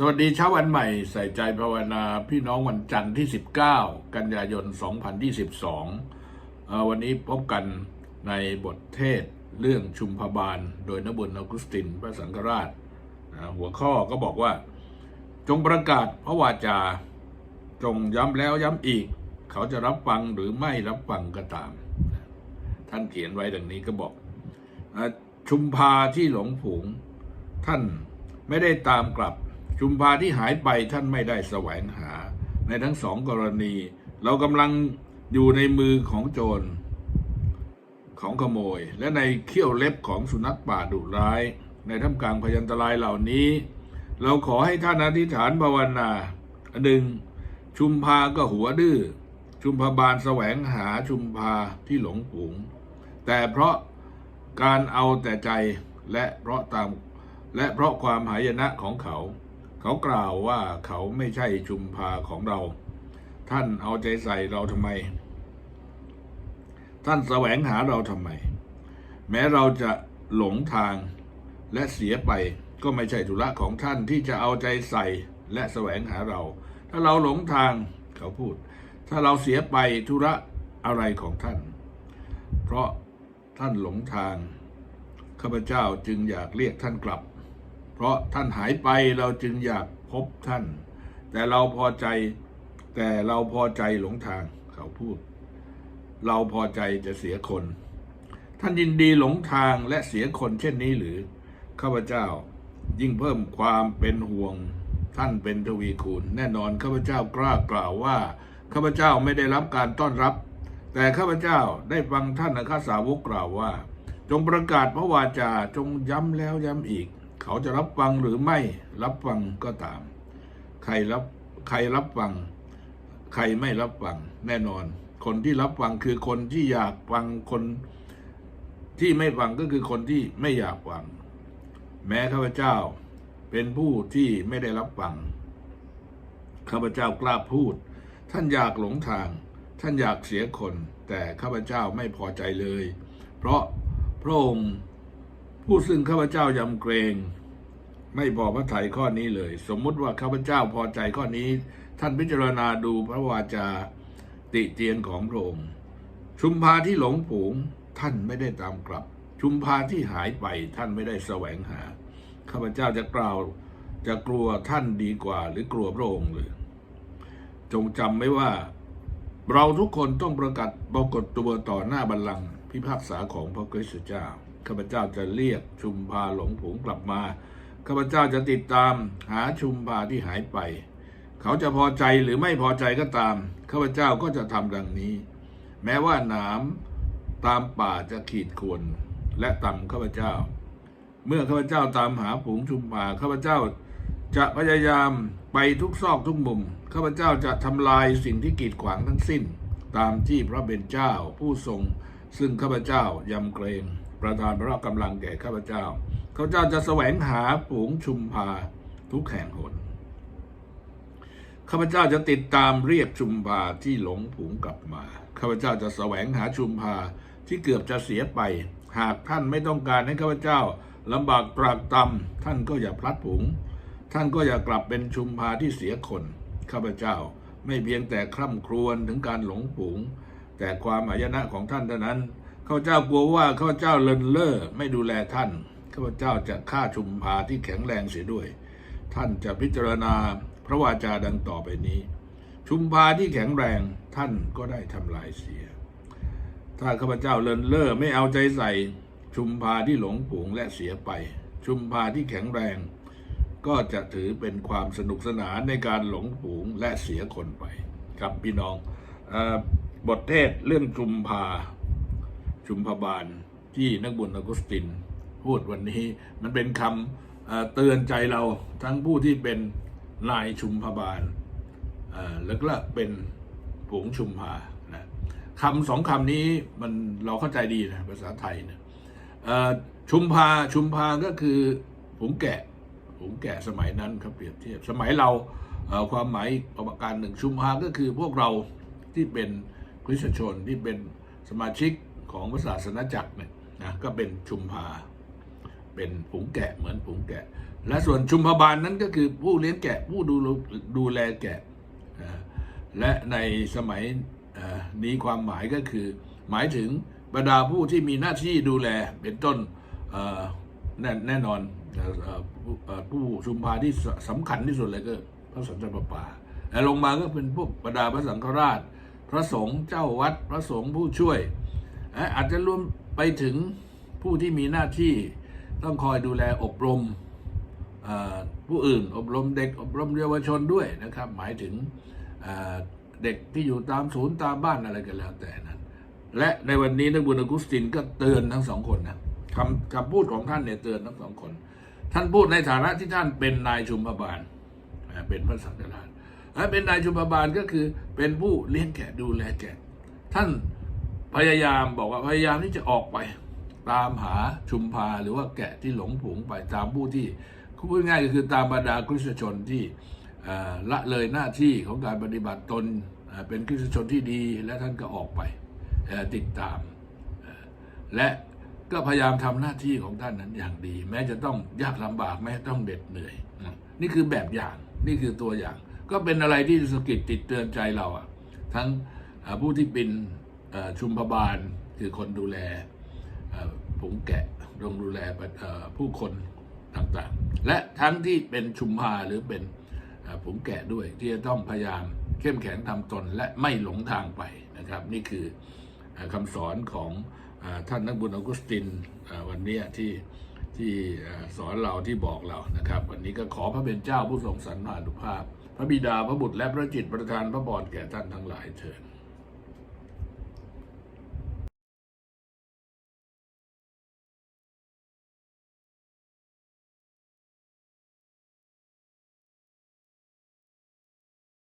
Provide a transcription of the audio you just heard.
สวัสดีเช้าวันใหม่ใส่ใจภาวนาพี่น้องวันจันทร์ที่ 19 กันยายน 2022เอ่อวันนี้พบกันในบทเทศเรื่องชุมพบาล โดยนบุญอกุสตินพระสังฆราช หัวข้อก็บอกว่า จงประกาศพระวาจา จงย้ำแล้วย้ำอีก เขาจะรับฟังหรือไม่รับฟังก็ตาม ท่านเขียนไว้ดังนี้ก็บอก ชุมพาที่หลงผงท่านไม่ได้ตามกลับ ชุมพาที่หายไปท่านไม่ได้แสวงหา ในทั้งสองกรณี เรากำลังอยู่ในมือของโจรของขโมย และในเขี้ยวเล็บของสุนัขป่าดุร้าย ในท่ามกลางพยันตรายเหล่านี้ เราขอให้ท่านอธิษฐานภาวนาอันหนึ่งชุมพาก็หัวดื้อชุมพาบาลแสวงหาชุมพาที่หลงผงแต่เพราะการเอาแต่ใจและเพราะตามและเพราะความหายนะของเขา เขากล่าวว่าเขาไม่ใช่ชุมพาของเรา ท่านเอาใจใส่เราทำไม ท่านแสวงหาเราทำไม แม้เราจะหลงทางและเสียไปก็ไม่ใช่ธุระของท่านที่จะเอาใจใส่และแสวงหาเรา ถ้าเราหลงทางเขาพูด ถ้าเราเสียไปธุระอะไรของท่าน เพราะท่านหลงทางข้าพเจ้าจึงอยากเรียกท่านกลับ เพราะท่านหายไปเราจึงอยากพบท่าน แต่เราพอใจแต่เราพอใจหลงทางเขาพูด เราพอใจจะเสียคน ท่านยินดีหลงทางและเสียคนเช่นนี้หรือ ข้าพเจ้ายิ่งเพิ่มความเป็นห่วงท่านเป็นทวีคูณ แน่นอนข้าพเจ้ากล้ากล่าวว่าข้าพเจ้าไม่ได้รับการต้อนรับ แต่ข้าพเจ้าได้ฟังท่านอัครสาวกกล่าวว่า จงประกาศพระวาจาจงย้ำแล้วย้ำอีก เขาจะรับฟังหรือไม่รับฟังก็ตาม ใครรับใครรับฟัง ใครไม่รับฟังแน่นอน คนที่รับฟังคือคนที่อยากฟังคนที่ไม่ฟังก็คือคนที่ไม่อยากฟัง แม้ข้าพเจ้าเป็นผู้ที่ไม่ได้รับฟังข้าพเจ้ากล้าพูด ท่านอยากหลงทาง ท่านอยากเสียคน แต่ข้าพเจ้าไม่พอใจเลย เพราะพระองค์ผู้ซึ่งข้าพเจ้ายำเกรง ไม่พอพระทัยข้อนี้เลย สมมุติว่าข้าพเจ้าพอใจข้อนี้ ท่านพิจารณาดูพระวาจาติเตียนของพระองค์ ชุมพาที่หลงผงท่านไม่ได้ตามกลับ ชุมพาที่หายไปท่านไม่ได้แสวงหา ข้าพเจ้าจะกล่าวจะกลัวท่านดีกว่า หรือกลัวพระองค์หรือจงจำไว้ว่า เราทุกคนต้องประกาศปรากฏตัวต่อหน้าบัลลังก์พิพากษาของพระคริสตเจ้าข้าพเจ้าจะเรียกชุมพาหลงผงกลับมา ข้าพเจ้าจะติดตามหาชุมพาที่หายไป เขาจะพอใจหรือไม่พอใจก็ตาม ข้าพเจ้าก็จะทำดังนี้ แม้ว่าหนามตามป่าจะขีดข่วนและตำข้าพเจ้า เมื่อข้าพเจ้าตามหาผงชุมพาข้าพเจ้าจะพยายามไปทุกซอกทุกมุม ข้าพเจ้าจะทำลายสิ่งที่กีดขวางทั้งสิ้น ตามที่พระเบญเจ้าผู้ทรง ซึ่งข้าพเจ้ายำเกรง ประทานพระกำลังแก่ข้าพเจ้า ข้าพเจ้าจะแสวงหาฝูงชุมพาทุกแห่งหนข้าพเจ้าจะติดตามเรียกชุมพาที่หลงผงกลับมา ข้าพเจ้าจะแสวงหาชุมพาที่เกือบจะเสียไป หากท่านไม่ต้องการให้ข้าพเจ้าลำบากตรากตรำท่านก็อย่าพลัดผงท่านก็อย่ากลับเป็นชุมพาที่เสียคน ข้าพเจ้าไม่เพียงแต่คร่ำครวญถึงการหลงผงแต่ความหายนะของท่านเท่านั้น ข้าพเจ้ากลัวว่าข้าพเจ้าเลินเล่อไม่ดูแลท่าน ข้าพเจ้าจะฆ่าชุมพาที่แข็งแรงเสียด้วย ท่านจะพิจารณาพระวาจาดังต่อไปนี้ ชุมพาที่แข็งแรงท่านก็ได้ทำลายเสีย ถ้าข้าพเจ้าเลินเล่อไม่เอาใจใส่ ชุมพาที่หลงผงและเสียไป ชุมพาที่แข็งแรง ก็จะถือเป็นความสนุกสนานในการหลงผูงและเสียคนไป ครับพี่น้องอบทเทศเรื่องชุมพาชุมพบาลที่นักบุญออกุสติน พูดวันนี้ มันเป็นคำเตือนใจเราทั้งผู้ที่เป็นนายชุมพบาลแล้วก็เป็นผงชุมพานะคำสองคำนี้มันเราเข้าใจดีนะภาษาไทยนะเอ่อชุมพาชุมพาก็คือผงแกะผงแกะสมัยนั้นครับเปรียบเทียบ สมัยเราเความหมายประการหนึ่งชุมพาก็คือพวกเราที่เป็นคริสตชนที่เป็นสมาชิกของพระศาสนาจักรเนี่ยนะก็เป็นชุมพา เป็นฝูงแกะเหมือนฝูงแกะ และส่วนชุมพบาลนั้นก็คือผู้เลี้ยงแกะผู้ดูดูแลแกะอ่และในสมัยนี้ความหมายก็คือ หมายถึงบรรดาผู้ที่มีหน้าที่ดูแลเป็นต้นแน่แน่นอนผู้ชุมพาที่สำคัญที่สุดเลยก็พระสันตะปาปาและลงมาก็เป็นพวกบรรดาพระสังฆราช พระสงฆ์เจ้าวัดพระสงฆ์ผู้ช่วยเอ่ออาจจะรวมไปถึงผู้ที่มีหน้าที่ ต้องคอยดูแลอบรมผู้อื่น อบรมเด็กอบรมเยาวชนด้วยนะครับ หมายถึงเด็กที่อยู่ตามศูนย์ตามบ้านอะไรกันแล้วแต่นั้น และในวันนี้นักบุญอกุสตินก็เตือนทั้งสองคนนะคำคำพูดของท่านเนี่ยเตือนทั้งสองคน ท่านพูดในฐานะที่ท่านเป็นนายชุมพบาลเป็นพระสังฆราชและเป็นนายชุมพบาลก็คือเป็นผู้เลี้ยงแกะดูแลแกะ ท่านพยายามบอกว่าพยายามที่จะออกไป ตามหาชุมพาหรือว่าแกะที่หลงผงไปตามผู้ที่พูดง่ายก็คือตามบรรดาคริสตชนที่ละเลยหน้าที่ของการปฏิบัติตนเป็นคริสตชนที่ดีและท่านก็ออกไปติดตาม และก็พยายามทำหน้าที่ของท่านนั้นอย่างดี แม้จะต้องยากลำบากแม้ต้องเหน็ดเหนื่อย นี่คือแบบอย่างนี่คือตัวอย่าง ก็เป็นอะไรที่สะกิดติดเตือนใจเราอะทั้งผู้ที่เป็นชุมพบาลคือคนดูแล ผงแกะโรงดูแลผู้คนต่างๆ และทั้งที่เป็นชุมพาหรือเป็นผงแกะด้วยที่จะต้องพยายามเข้มแข็งทำตนและไม่หลงทางไปนะครับ นี่คือคำสอนของอท่านนักบุญอกุสตินวันนี้ที่ที่สอนเราที่บอกเรานะครับ วันนี้ก็ขอพระเป็นเจ้าผู้ทรงสรรพานุภาพ พระบิดาพระบุตรและพระจิตประทานพระบรแก่ท่านทั้งหลายเถิด